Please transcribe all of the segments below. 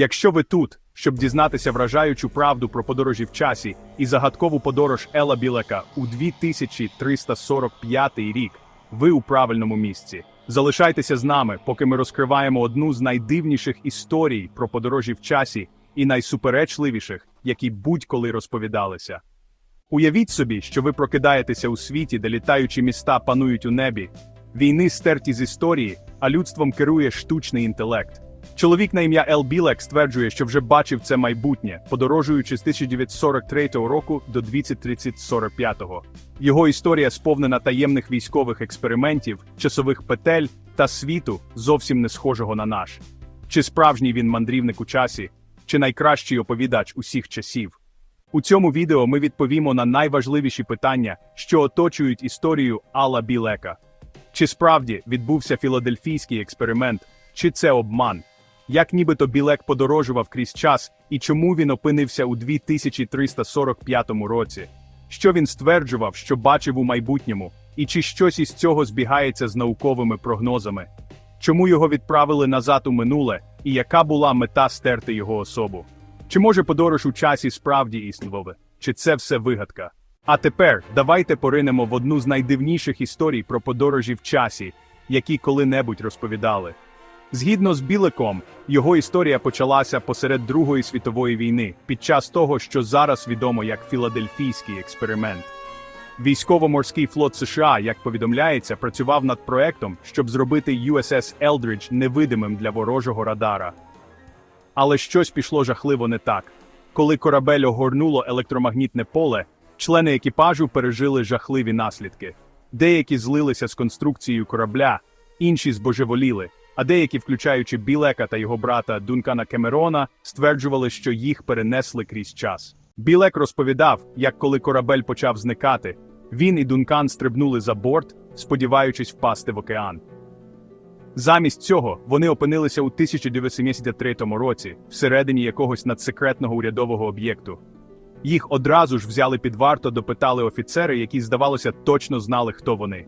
Якщо ви тут, щоб дізнатися вражаючу правду про подорожі в часі і загадкову подорож Ела Білека у 2345 рік, ви у правильному місці. Залишайтеся з нами, поки ми розкриваємо одну з найдивніших історій про подорожі в часі і найсуперечливіших, які будь-коли розповідалися. Уявіть собі, що ви прокидаєтеся у світі, де літаючі міста панують у небі, війни стерті з історії, а людством керує штучний інтелект. Чоловік на ім'я Ел Білек стверджує, що вже бачив це майбутнє, подорожуючи з 1943 року до 2045. Його історія сповнена таємних військових експериментів, часових петель та світу, зовсім не схожого на наш. Чи справжній він мандрівник у часі, чи найкращий оповідач усіх часів? У цьому відео ми відповімо на найважливіші питання, що оточують історію Алла Білека. Чи справді відбувся філадельфійський експеримент, чи це обман? Як нібито Білек подорожував крізь час і чому він опинився у 2345 році? Що він стверджував, що бачив у майбутньому, і чи щось із цього збігається з науковими прогнозами? Чому його відправили назад у минуле, і яка була мета стерти його особу? Чи може подорож у часі справді існував? Чи це все вигадка? А тепер давайте поринемо в одну з найдивніших історій про подорожі в часі, які коли-небудь розповідали. Згідно з Білеком, його історія почалася посеред Другої світової війни, під час того, що зараз відомо як філадельфійський експеримент. Військово-морський флот США, як повідомляється, працював над проектом, щоб зробити USS Eldridge невидимим для ворожого радара. Але щось пішло жахливо не так. Коли корабель огорнуло електромагнітне поле, члени екіпажу пережили жахливі наслідки. Деякі злилися з конструкцією корабля, інші збожеволіли, а деякі, включаючи Білека та його брата Дункана Кемерона, стверджували, що їх перенесли крізь час. Білек розповідав, як коли корабель почав зникати, він і Дункан стрибнули за борт, сподіваючись впасти в океан. Замість цього вони опинилися у 1973 році, всередині якогось надсекретного урядового об'єкту. Їх одразу ж взяли під варто, допитали офіцери, які, здавалося, точно знали, хто вони.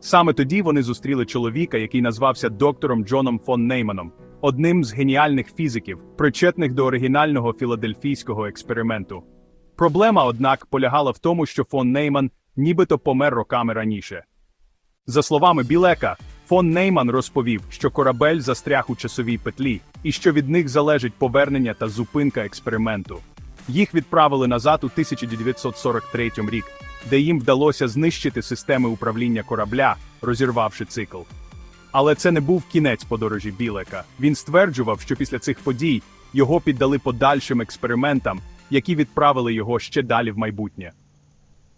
Саме тоді вони зустріли чоловіка, який назвався доктором Джоном фон Нейманом, одним з геніальних фізиків, причетних до оригінального філадельфійського експерименту. Проблема, однак, полягала в тому, що фон Нейман нібито помер роками раніше. За словами Білека, фон Нейман розповів, що корабель застряг у часовій петлі і що від них залежить повернення та зупинка експерименту. Їх відправили назад у 1943 рік, де їм вдалося знищити системи управління корабля, розірвавши цикл. Але це не був кінець подорожі Білека. Він стверджував, що після цих подій його піддали подальшим експериментам, які відправили його ще далі в майбутнє.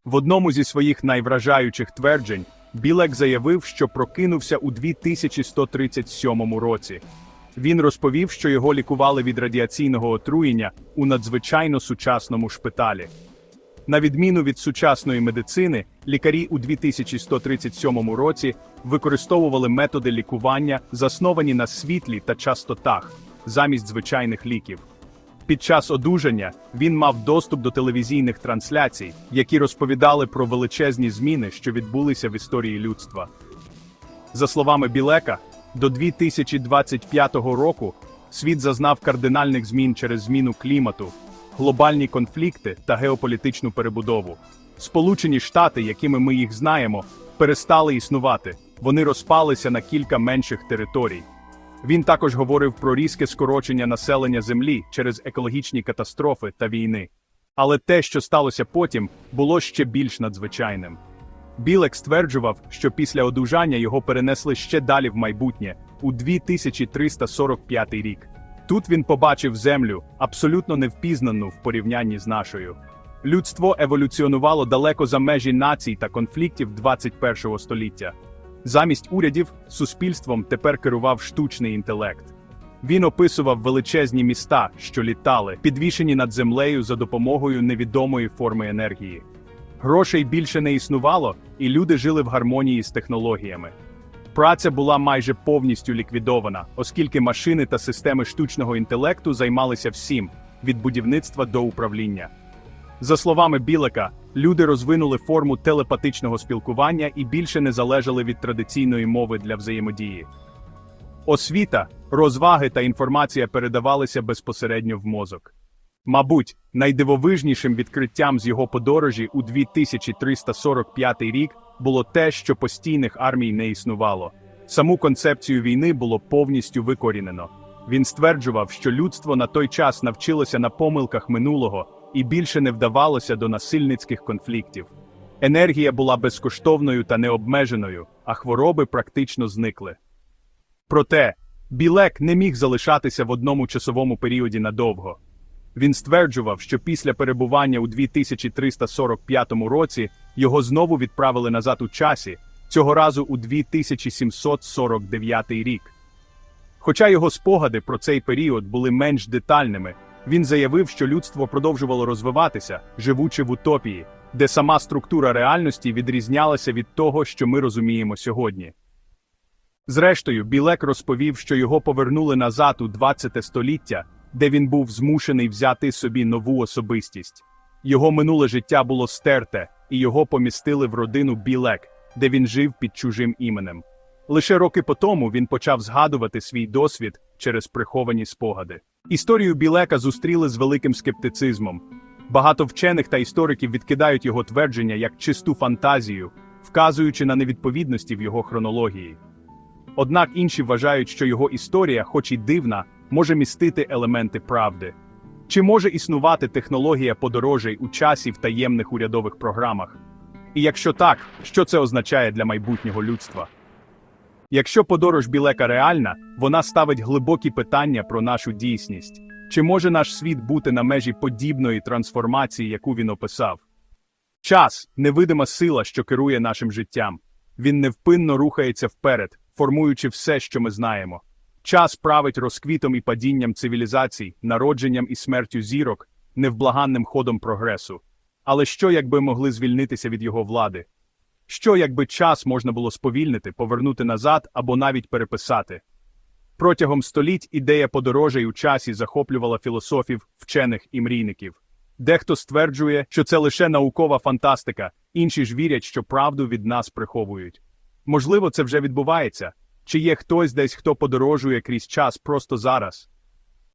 В одному зі своїх найвражаючих тверджень Білек заявив, що прокинувся у 2137 році. Він розповів, що його лікували від радіаційного отруєння у надзвичайно сучасному шпиталі. На відміну від сучасної медицини, лікарі у 2137 році використовували методи лікування, засновані на світлі та частотах, замість звичайних ліків. Під час одужання він мав доступ до телевізійних трансляцій, які розповідали про величезні зміни, що відбулися в історії людства. За словами Білека, до 2025 року світ зазнав кардинальних змін через зміну клімату, глобальні конфлікти та геополітичну перебудову. Сполучені Штати, якими ми їх знаємо, перестали існувати, вони розпалися на кілька менших територій. Він також говорив про різке скорочення населення Землі через екологічні катастрофи та війни. Але те, що сталося потім, було ще більш надзвичайним. Білек стверджував, що після одужання його перенесли ще далі в майбутнє, у 2345 рік. Тут він побачив землю, абсолютно невпізнану в порівнянні з нашою. Людство еволюціонувало далеко за межі націй та конфліктів 21 століття. Замість урядів, суспільством тепер керував штучний інтелект. Він описував величезні міста, що літали, підвішені над землею за допомогою невідомої форми енергії. Грошей більше не існувало, і люди жили в гармонії з технологіями. Праця була майже повністю ліквідована, оскільки машини та системи штучного інтелекту займалися всім від будівництва до управління. За словами Білека, люди розвинули форму телепатичного спілкування і більше не залежали від традиційної мови для взаємодії. Освіта, розваги та інформація передавалися безпосередньо в мозок. Мабуть, найдивовижнішим відкриттям з його подорожі у 2345 рік було те, що постійних армій не існувало. Саму концепцію війни було повністю викорінено. Він стверджував, що людство на той час навчилося на помилках минулого і більше не вдавалося до насильницьких конфліктів. Енергія була безкоштовною та необмеженою, а хвороби практично зникли. Проте, Білек не міг залишатися в одному часовому періоді надовго. Він стверджував, що після перебування у 2345 році його знову відправили назад у часі, цього разу у 2749 рік. Хоча його спогади про цей період були менш детальними, він заявив, що людство продовжувало розвиватися, живучи в утопії, де сама структура реальності відрізнялася від того, що ми розуміємо сьогодні. Зрештою, Білек розповів, що його повернули назад у 20 століття, де він був змушений взяти собі нову особистість. Його минуле життя було стерте, і його помістили в родину Білек, де він жив під чужим іменем. Лише роки по тому він почав згадувати свій досвід через приховані спогади. Історію Білека зустріли з великим скептицизмом. Багато вчених та істориків відкидають його твердження як чисту фантазію, вказуючи на невідповідності в його хронології. Однак інші вважають, що його історія, хоч і дивна, може містити елементи правди. Чи може існувати технологія подорожей у часі в таємних урядових програмах? І якщо так, що це означає для майбутнього людства? Якщо подорож Білека реальна, вона ставить глибокі питання про нашу дійсність. Чи може наш світ бути на межі подібної трансформації, яку він описав? Час невидима сила, що керує нашим життям. Він невпинно рухається вперед, формуючи все, що ми знаємо. Час править розквітом і падінням цивілізацій, народженням і смертю зірок, невблаганним ходом прогресу. Але що, якби могли звільнитися від його влади? Що, якби час можна було сповільнити, повернути назад або навіть переписати? Протягом століть ідея подорожей у часі захоплювала філософів, вчених і мрійників. Дехто стверджує, що це лише наукова фантастика, інші ж вірять, що правду від нас приховують. Можливо, це вже відбувається, чи є хтось десь, хто подорожує крізь час просто зараз?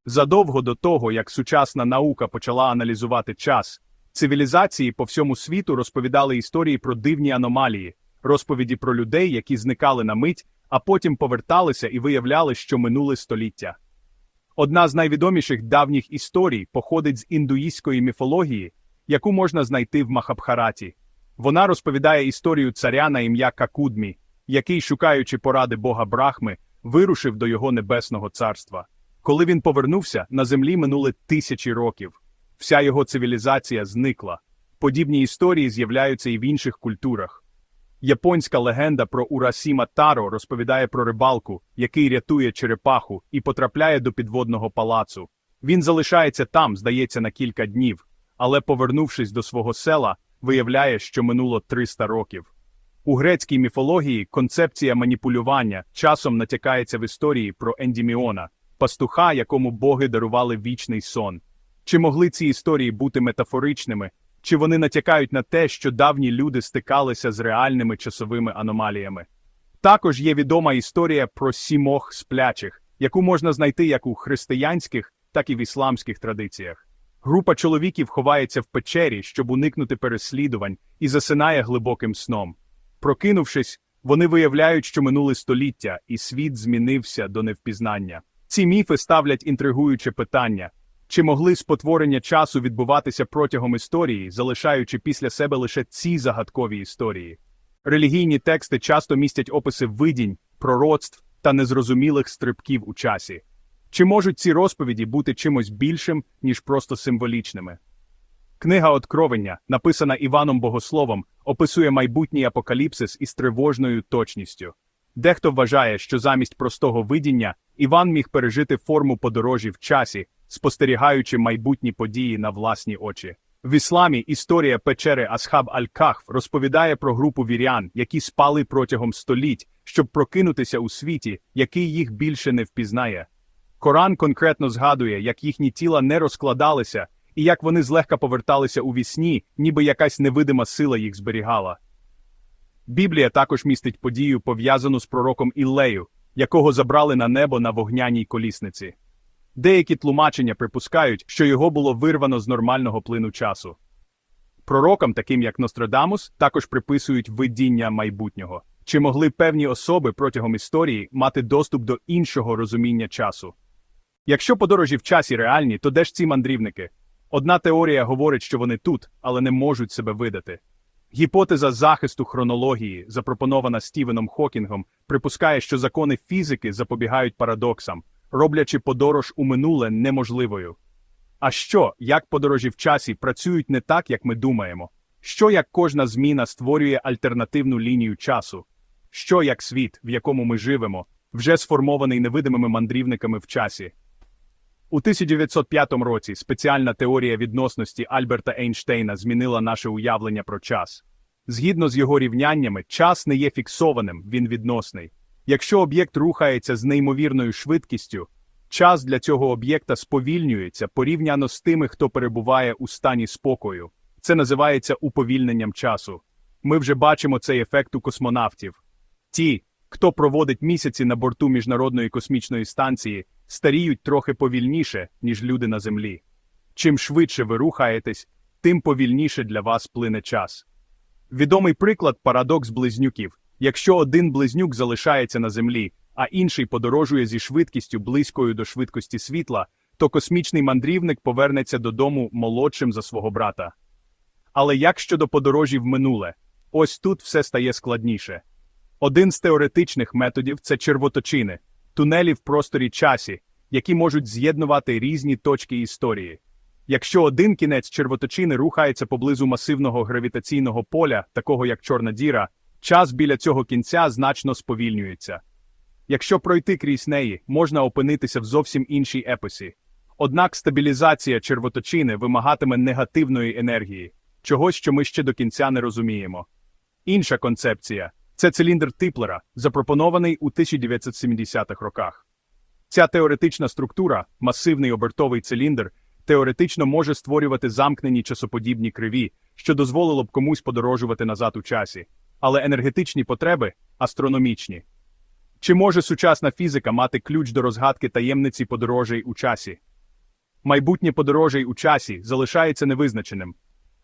Задовго до того, як сучасна наука почала аналізувати час, цивілізації по всьому світу розповідали історії про дивні аномалії, розповіді про людей, які зникали на мить, а потім поверталися і виявляли, що минуле століття. Одна з найвідоміших давніх історій походить з індуїстської міфології, яку можна знайти в Махабхараті. Вона розповідає історію царя на ім'я Какудмі, який, шукаючи поради бога Брахми, вирушив до його небесного царства. Коли він повернувся, на землі минули тисячі років. Вся його цивілізація зникла. Подібні історії з'являються і в інших культурах. Японська легенда про Урасіма Таро розповідає про рибалку, який рятує черепаху і потрапляє до підводного палацу. Він залишається там, здається, на кілька днів, але, повернувшись до свого села, виявляє, що минуло 300 років. У грецькій міфології концепція маніпулювання часом натякається в історії про Ендіміона, пастуха, якому боги дарували вічний сон. Чи могли ці історії бути метафоричними, чи вони натякають на те, що давні люди стикалися з реальними часовими аномаліями? Також є відома історія про сімох сплячих, яку можна знайти як у християнських, так і в ісламських традиціях. Група чоловіків ховається в печері, щоб уникнути переслідувань, і засинає глибоким сном. Прокинувшись, вони виявляють, що минуле століття, і світ змінився до невпізнання. Ці міфи ставлять інтригуюче питання. Чи могли спотворення часу відбуватися протягом історії, залишаючи після себе лише ці загадкові історії? Релігійні тексти часто містять описи видінь, пророцтв та незрозумілих стрибків у часі. Чи можуть ці розповіді бути чимось більшим, ніж просто символічними? Книга Откровення, написана Іваном Богословом, описує майбутній апокаліпсис із тривожною точністю. Дехто вважає, що замість простого видіння Іван міг пережити форму подорожі в часі, спостерігаючи майбутні події на власні очі. В ісламі історія печери Асхаб Аль-Кахф розповідає про групу вірян, які спали протягом століть, щоб прокинутися у світі, який їх більше не впізнає. Коран конкретно згадує, як їхні тіла не розкладалися і як вони злегка поверталися у вісні, ніби якась невидима сила їх зберігала. Біблія також містить подію, пов'язану з пророком Іллею, якого забрали на небо на вогняній колісниці. Деякі тлумачення припускають, що його було вирвано з нормального плину часу. Пророкам, таким як Нострадамус, також приписують видіння майбутнього. Чи могли певні особи протягом історії мати доступ до іншого розуміння часу? Якщо подорожі в часі реальні, то де ж ці мандрівники? Одна теорія говорить, що вони тут, але не можуть себе видати. Гіпотеза захисту хронології, запропонована Стівеном Хокінгом, припускає, що закони фізики запобігають парадоксам, роблячи подорож у минуле неможливою. А що, як подорожі в часі працюють не так, як ми думаємо? Що як кожна зміна створює альтернативну лінію часу? Що як світ, в якому ми живемо, вже сформований невидимими мандрівниками в часі? У 1905 році спеціальна теорія відносності Альберта Ейнштейна змінила наше уявлення про час. Згідно з його рівняннями, час не є фіксованим, він відносний. Якщо об'єкт рухається з неймовірною швидкістю, час для цього об'єкта сповільнюється порівняно з тими, хто перебуває у стані спокою. Це називається уповільненням часу. Ми вже бачимо цей ефект у космонавтів. Ті, хто проводить місяці на борту міжнародної космічної станції, старіють трохи повільніше, ніж люди на землі. Чим швидше ви рухаєтесь, тим повільніше для вас плине час. Відомий приклад парадокс близнюків. Якщо один близнюк залишається на землі, а інший подорожує зі швидкістю близькою до швидкості світла, то космічний мандрівник повернеться додому молодшим за свого брата. Але як щодо подорожі в минуле? Ось тут все стає складніше. Один з теоретичних методів це червоточини, тунелі в просторі часі, які можуть з'єднувати різні точки історії. Якщо один кінець червоточини рухається поблизу масивного гравітаційного поля, такого як Чорна діра, час біля цього кінця значно сповільнюється. Якщо пройти крізь неї, можна опинитися в зовсім іншій епосі. Однак стабілізація червоточини вимагатиме негативної енергії, чогось, що ми ще до кінця не розуміємо. Інша концепція це циліндр Типлера, запропонований у 1970-х роках. Ця теоретична структура, масивний обертовий циліндр, теоретично може створювати замкнені часоподібні криві, що дозволило б комусь подорожувати назад у часі, але енергетичні потреби астрономічні. Чи може сучасна фізика мати ключ до розгадки таємниці подорожей у часі? Майбутнє подорожей у часі залишається невизначеним.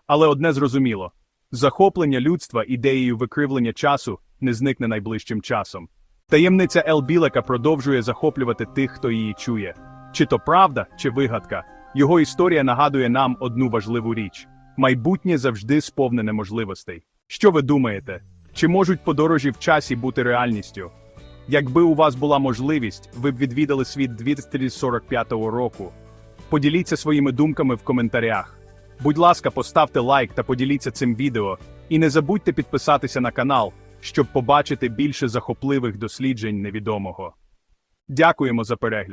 Але одне зрозуміло захоплення людства ідеєю викривлення часу не зникне найближчим часом. Таємниця Ел Білека продовжує захоплювати тих, хто її чує. Чи то правда, чи вигадка, його історія нагадує нам одну важливу річ: майбутнє завжди сповнене можливостей. Що ви думаєте? Чи можуть подорожі в часі бути реальністю? Якби у вас була можливість, ви б відвідали світ 2045 року. Поділіться своїми думками в коментарях. Будь ласка, поставте лайк та поділіться цим відео. І не забудьте підписатися на канал, щоб побачити більше захопливих досліджень невідомого. Дякуємо за перегляд.